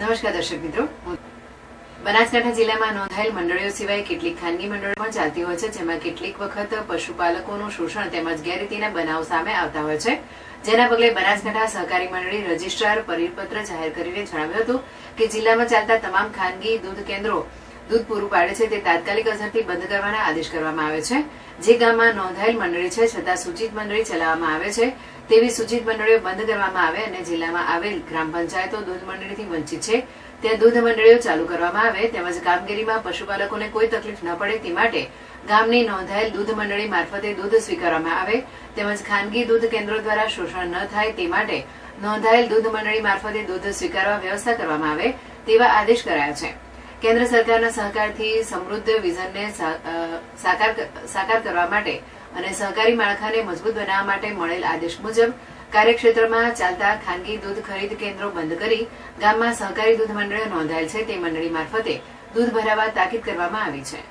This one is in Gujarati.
નમસ્કાર દર્શક મિત્રો. બનાસકાંઠા જિલ્લામાં નોંધાયેલ મંડળીઓ સિવાય કેટલીક ખાનગી મંડળો પણ ચાલતી હોય છે, જેમાં કેટલીક વખત પશુપાલકોનું શોષણ તેમજ ગેરરીતિના બનાવ સામે આવતા હોય છે. જેના પગલે બનાસકાંઠા સહકારી મંડળી રજીસ્ટ્રાર પરિપત્ર જાહેર કરીને જણાવ્યું હતું કે જિલ્લામાં ચાલતા તમામ ખાનગી દૂધ કેન્દ્રો દૂધ પૂરું પાડે છે તે તાત્કાલિક અસરથી બંધ કરવાના આદેશ કરવામાં આવે છે. જે ગામમાં નોંધાયેલ મંડળી છે, છતાં સૂચિત મંડળી ચલાવવામાં આવે છે. તેવી સૂચિત મંડળીઓ બંધ કરવામાં આવે અને જિલ્લામાં આવેલ ગ્રામ પંચાયતો દૂધ મંડળીથી વંચિત છે. ત્યાં દૂધ મંડળીઓ ચાલુ કરવામાં આવે તેમજ કામગીરીમાં પશુપાલકોને કોઈ તકલીફ ન પડે તે માટે ગામની નોંધાયેલ દૂધ મંડળી મારફતે દૂધ સ્વીકારવામાં આવે તેમજ ખાનગી દૂધ કેન્દ્રો દ્વારા શોષણ ન થાય તે માટે નોંધાયેલ દૂધ મંડળી મારફતે દૂધ સ્વીકારવા વ્યવસ્થા કરવામાં આવે તેવા આદેશ કરાયા છે. કેન્દ્ર સરકારના સહકારથી સમૃદ્ધ વિઝનને સાકાર કરવા માટે અને સહકારી માળખાને મજબૂત બનાવવા માટે મળેલ આદેશ મુજબ કાર્યક્ષેત્રમાં ચાલતા ખાનગી દૂધ ખરીદ કેન્દ્રો બંધ કરી ગામમાં સહકારી દૂધ મંડળીઓ નોંધાયેલ છે તે મંડળી મારફતે દૂધ ભરાવા તાકીદ કરવામાં આવી છે.